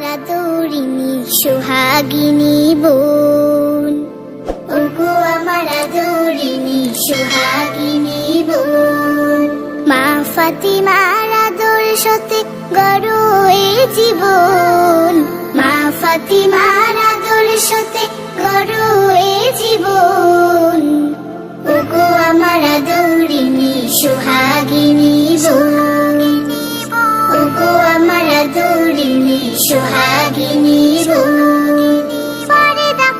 তারা দৌড়িনি, সোহাগিনী বোন। ওগো আমার আদরিনি সোহাগিনী বোন। মা ফাতিমার আদর সতে গরু এ জীবন। মা ফাতিমার আদর সতে গরু এ জীবন। ওগো আমার আদরিনি সোহাগিনী বোন। আমার আদরিণী সোহাগিনী রূপ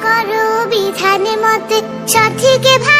করো বিধানে মতে সঠিক ভাই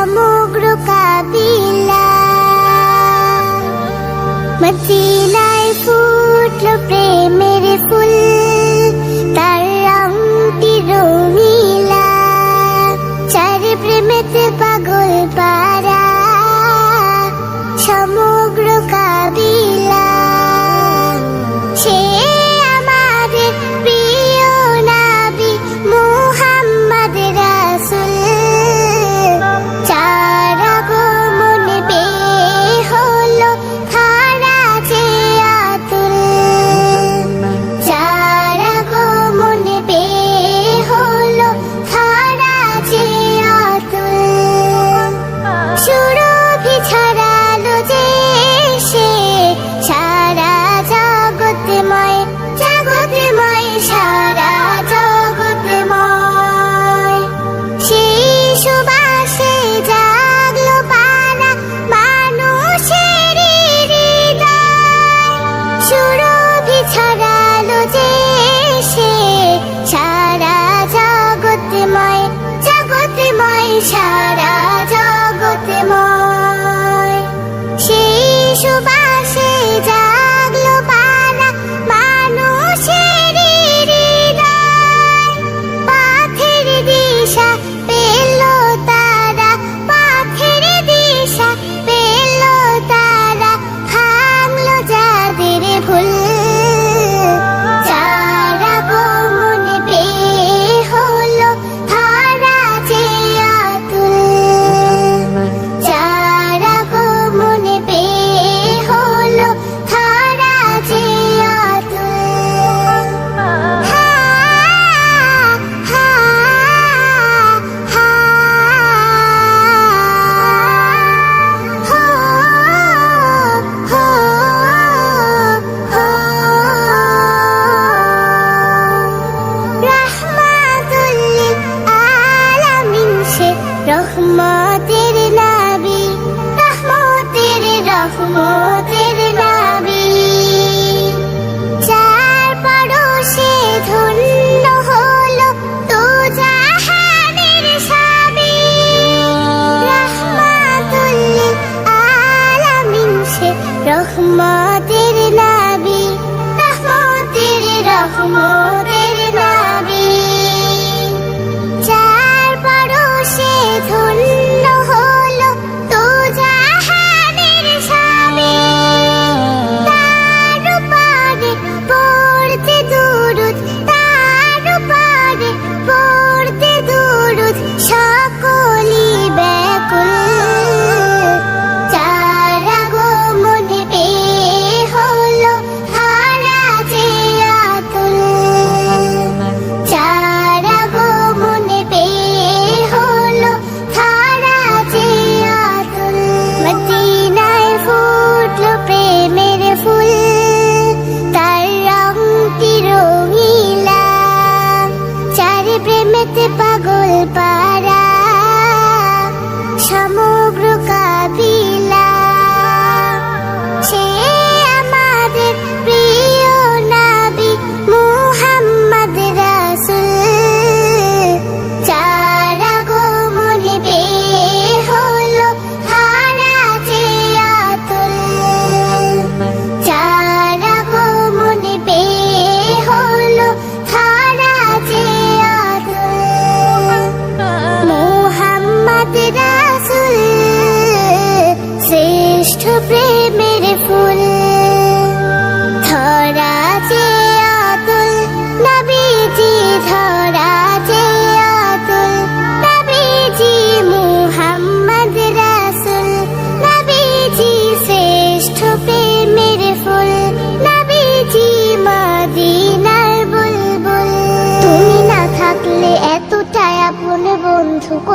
সমগ্র কাবিলা মচিল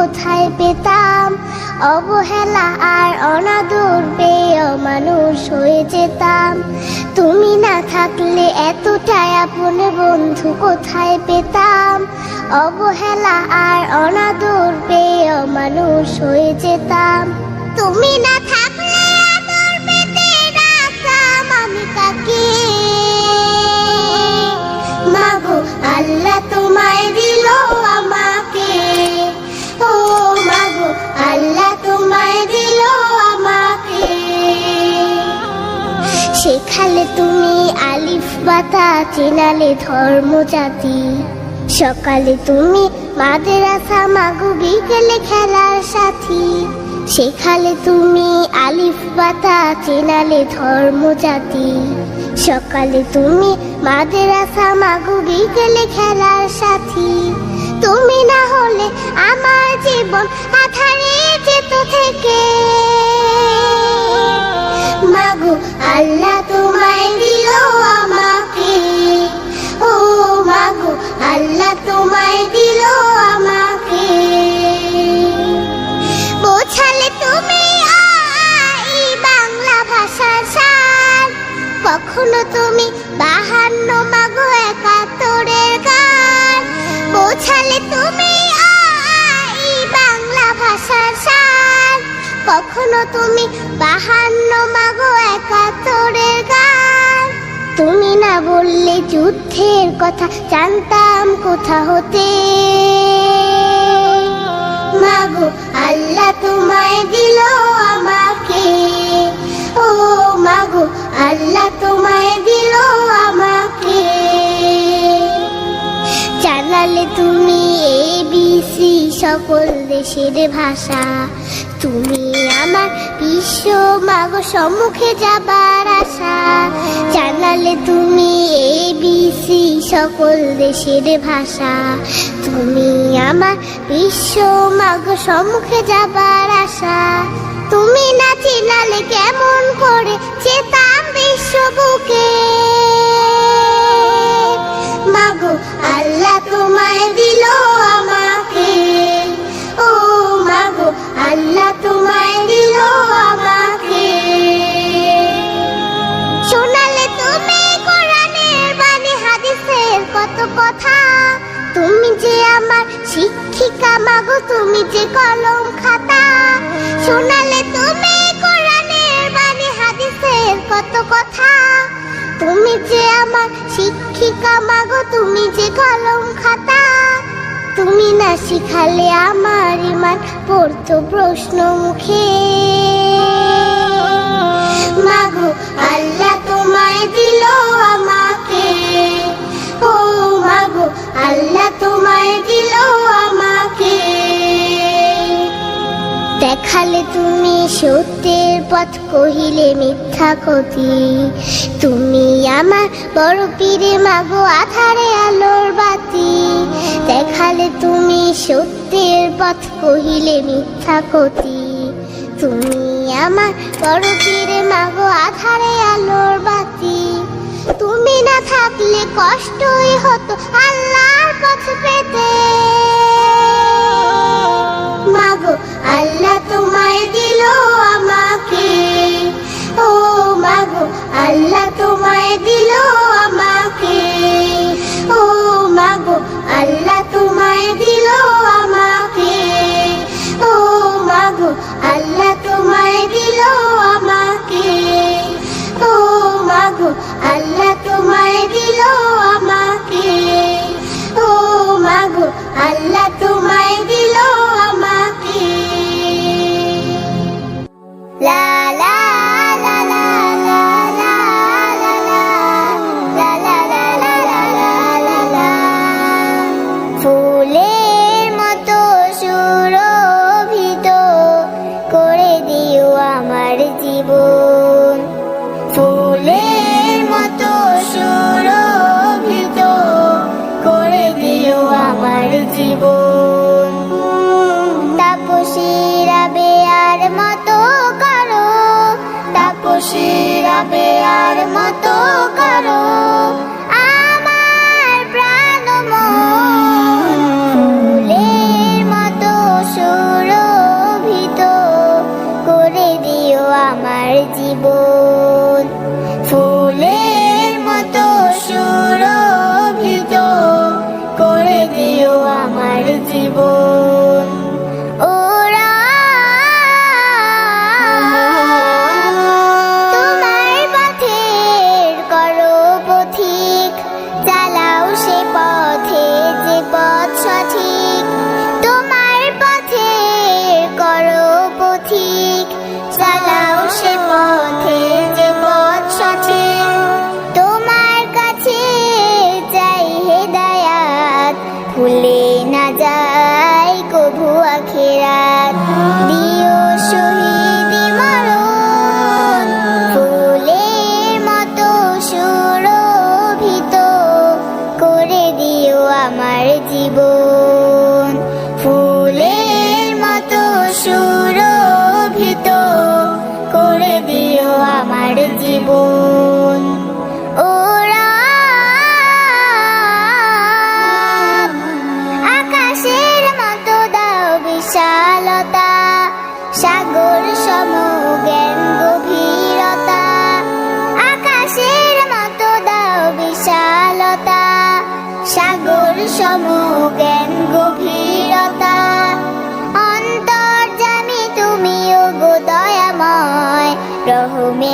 কোথায় পেতাম? অবহেলা আর অনাদর পেয়ে মানুষ হয়ে যেতাম। তুমি না থাকলে এতটাই আপন বন্ধু কোথায় পেতাম? অবহেলা আর অনাদর পেয়ে মানুষ হয়ে যেতাম। তুমি না থাকলে বাতা চেনালে ধর্ম জাতি। সকালে তুমি মাদ্রাসা, মাগো, বিকেলে খেলার সাথী। শেখালে তুমি আলিফ বাতা চেনালে ধর্ম জাতি। সকালে তুমি মাদ্রাসা, মাগো, বিকেলে খেলার সাথী। তুমি না হলে আমার জীবন আধারে কখনো তুমি বাহান্ন মাগো একাত্তরের গান? তুমি না বললে যুদ্ধের কথা জানতাম কোথা হতে। মাগো, আল্লাহ তোমায় দিল আমাকে। ও মাগো, আল্লাহ তোমায় দিল আমাকে। জানালে তুমি এবিসি সকল দেশের ভাষা। তুমি আমার বিশ্ব মাগো সম্মুখে যাবার আশা। জানালে তুমি এবিসি সকল দেশের ভাষা। তুমি আমার বিশ্ব মাগো সম্মুখে যাবার আশা। তুমি না চিনালে কেমন করে চেতাম বিশ্ব বুকে। মাগো, আল্লাহ তোমায় দিল আমাকে। ও মাগো, আল্লাহ তোমায় শিক্ষিকা মাগো, তুমি যে কলম খাতা, শোনালে তুমি কোরআনের বাণী, হাদিসের কত কথা। তুমি যে আমার শিক্ষিকা মাগো, তুমি যে কলম খাতা, তুমি না শিখালে আমার ইমান পড়তো প্রশ্ন মুখে। মাগো, আল্লাহ আল্লাহ তোমায় দিল আমাকে। দেখালে তুমি সত্যের পথ, কহিলে মিথ্যা কতি তুমি আমার বড় পীরে, মাগো আধারে আলোর বাতি। দেখালে তুমি সত্যের পথ, কহিলে মিথ্যা কতি তুমি আমার বড় পীরে, মাগো আধারে আলোর বাতি। তুমি না থাকলে কষ্টই হতো। আল্লাহর পথ পেতে। মাগো, আল্লাহ তোমায় দিল আমাকে। ও মাগো, আল্লাহ তোমায় দিল আমাকে। ও মাগো, আল্লাহ তোমায় আল্লাহ তোমায় দিল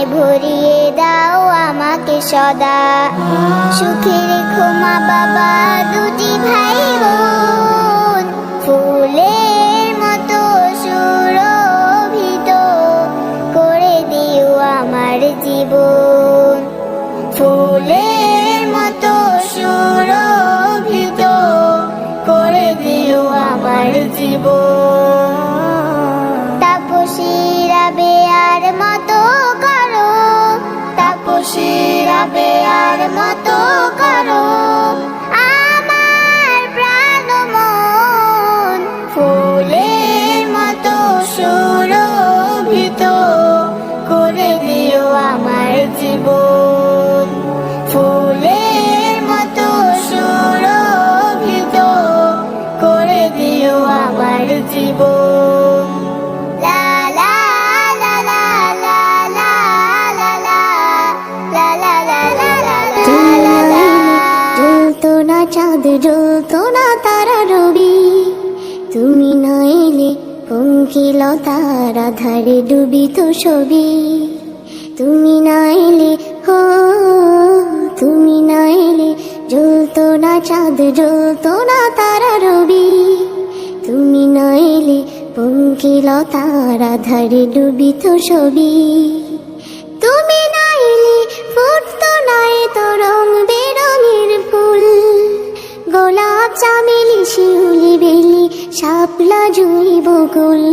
ভরিয়ে দাও আমাকে সদা। সুখে রেখো মা বাবা দুটি ভাই বোন ফুলের বেয়ার মতো করো। আমার প্রাণ মন ফুলের মতো সুরভিত করে দিও আমার জীবন। ফুলের মতো সুরভিত করে দিও আমার জীবন। পঙ্কিলতার আধারে ডুবিত ছবি। তুমি না এলে হো, তুমি না এলে না চাঁদ, জ্বলতো না তারা রবি। তুমি না এলে পঙ্কিলতার আধারে ডুবিত ছবি। শাপলা জুই বকুল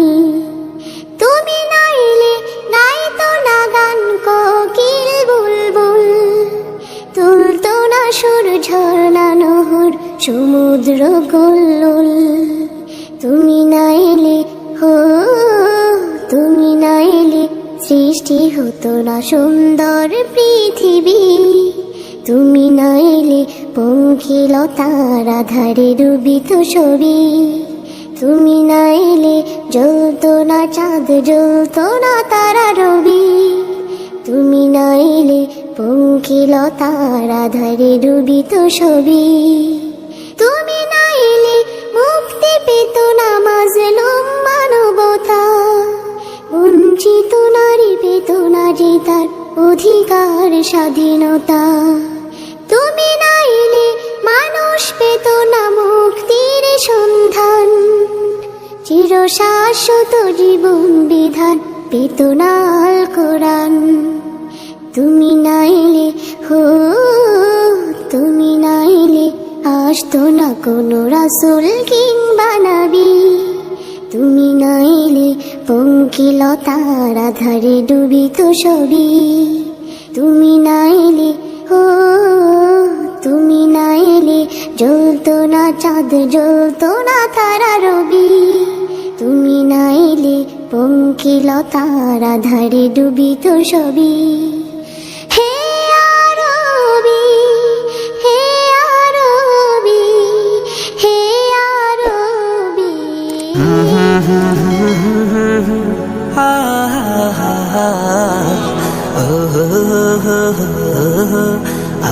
তুমি নাইলে নাই তো না গান কোকিল বুলবুল। তুলতো না সুর ঝর্ণা নহর সমুদ্র কল্লুল তুমি নাইলে হো, তুমি নাইলে সৃষ্টি হতো না সুন্দর পৃথিবী। তুমি নাইলে পঙ্খিলতার আধারে ডুবিত ছবি। তুমি না এলে জ্বলতো না চাঁদ, জ্বলতো না তারা রবি। তুমি না এলে পঙ্খিলতার আধারে ডুবিত ছবি তুমি না এলে মুক্তি পেত না মাজলুম মানবতা বঞ্চিত নারী পেত না যে তার অধিকার, স্বাধীনতা। তুমি না এলে মানুষ পেত না মুক্তির সন্ধান। চির শাশ্বত জীবন বিধান আল কোরআন। তুমি না এলে হো, তুমি না এলে আসতো না কোনো রাসুল কিংবা নবী। তুমি না এলে পঙ্কিলতার আধারে ডুবিত ছবি। তুমি না এলে হো তুমি না এলে জ্বলতো না চাঁদ জ্বলতো না তারা রবি তুমি না এলে পঙ্কিলতার আধারে ডুবিত ছবি হে আরবি হে আরবি হে আরবি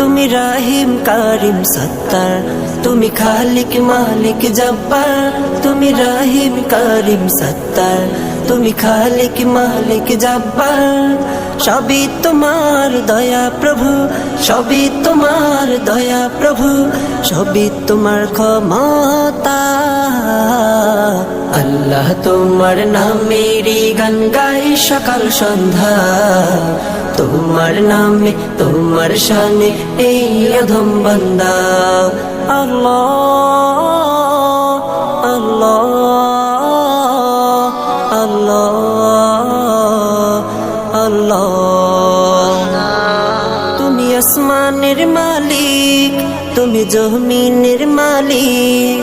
তুমি রাহিম, কারিম, সত্তার। তুমি খালিক, মালিক, জব্বার। তুমি রাহিম, কারিম, সত্তার। তুমি খালিক, মালিক, জব্বার। সবই তোমার দয়া প্রভু, সবই তোমার দয়া প্রভু, সবই তোমার ক্ষমতা। আল্লাহ তোমার নামেরই গান গাই সকাল সন্ধ্যা। তোমার নামে, তোমার শানে এই অধম বান্দা। আল্লাহ আল্লাহ আল্লাহ আল্লাহ। তুমি আসমানের মালিক, তুমি জমিনের মালিক।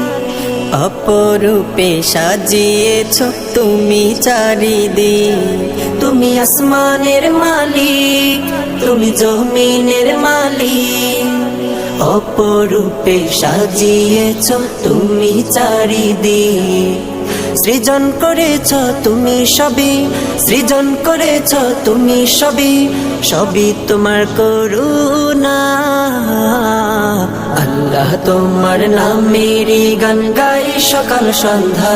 অপরূপে সাজিয়েছ তুমি চারিদিক। তুমি আসমানের মালিক, তুমি জমিনের মালিক। অপরূপে সাজিয়েছ তুমি চারিদিক। সৃজন করেছ তুমি সবই, সৃজন করেছ তুমি সবই সবই তোমার করুণা। আল্লাহ তোমার নামেরই গান গাই সকাল সন্ধ্যা।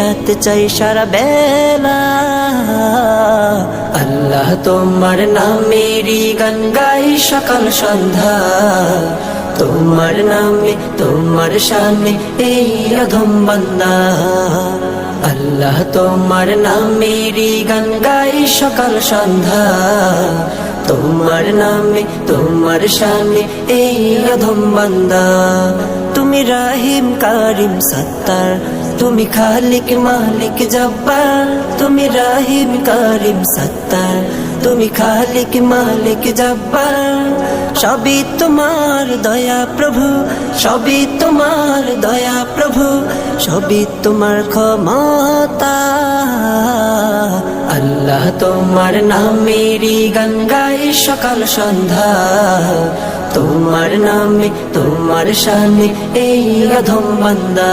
কাটাতে চাই সারা বেলা। আল্লাহ তোমার নামেরই গান গাই সকাল সন্ধ্যা। তোমার নামে, তোমার সামনে এই অধম বান্দা। আল্লাহ তোমার নামেরই গান গাই সকাল সন্ধ্যা। তোমার নামে, তোমার সামনে এই অধম বান্দা। তুমি রাহিম, কারিম, সত্তার। তুমি খালিক মালিক জব্বার, তুমি রাহিম কারিম সত্তার। তুমি খালিক মালিক জব্বার, সবই তোমার দয়া প্রভু, সবই তোমার দয়া প্রভু, সবই তোমার ক্ষমতা। আল্লাহ তোমার নামেরই গঙ্গায় সকাল সন্ধ্যা। তোমার নামে, তোমার শানে এই অধম বান্দা।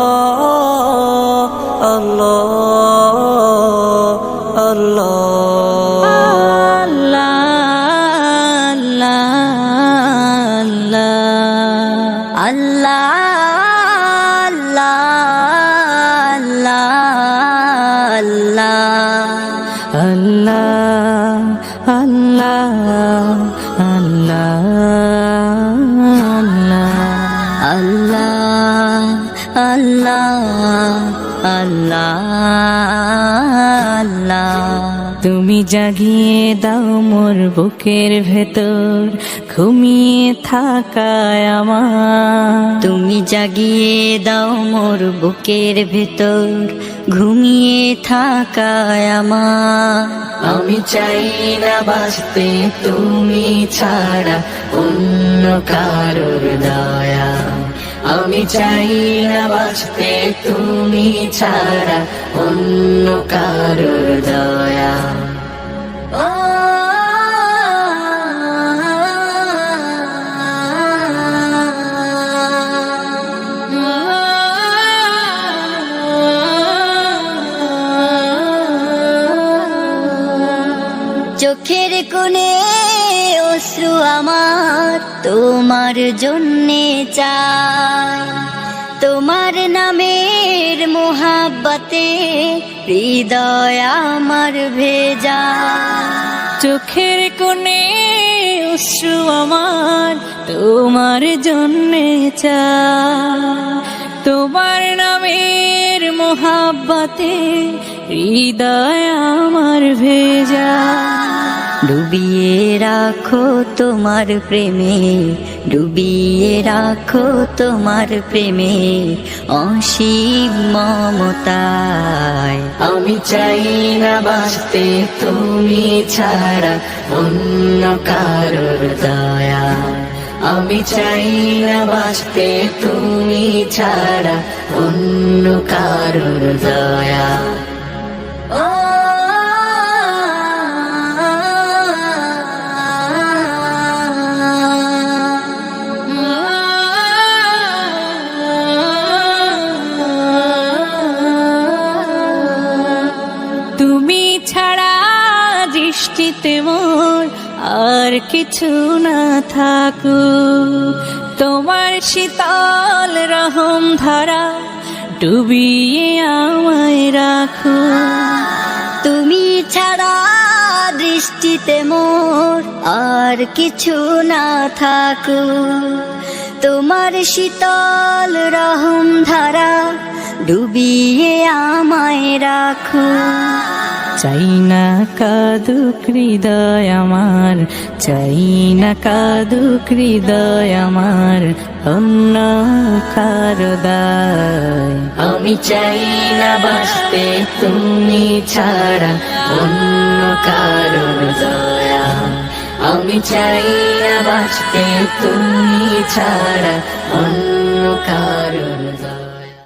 তুমি জাগিয়ে দাও মোর বুকের ভেতর, ঘুমিয়ে থাকায় আমার। তুমি জাগিয়ে দাও মোর বুকের ভেতর ঘুমিয়ে থাকায় আমার। আমি চাই না বাঁচতে, তুমি ছাড়া অন্য কারোর দয়া। আমি চাই না বাঁচতে, তুমি ছাড়া অন্য কারোর দয়া। জন্যে চাই। তোমার নামের মোহাব্বতে হৃদয় আমার ভেজা। চোখের কোণে অশ্রু আমার তোমার জন্যে চা তোমার নামের মোহাব্বতে হৃদয় আমার ভেজা। ডুবিয়ে রাখো তোমার প্রেমে, ডুবিয়ে রাখো তোমার প্রেমে অসীম মমতায়। আমি চাই না বাঁচতে, তুমি ছাড়া অন্য কারোর দয়া। আমি চাই না বাঁচতে, তুমি ছাড়া অন্য কারোর দয়া। দৃষ্টিতে মোর আর কিছু না থাকু তোমার শীতল রহম ধারা ডুবিয়ে আমায় রাখো। তুমি ছাড়া দৃষ্টিতে মোর আর কিছু না থাকু তোমার শীতল রহম ধারা ডুবিয়ে আমায় রাখো। চাই না কাদুক হৃদয় আমার চাই না কাদুক হৃদয় আমার অন্য কারও দায়। আমি চাই না বাঁচতে তুমি ছাড়া অন্য দয়া। আমি চাই না বাঁচতে তুমি ছাড়া অন্য কারণ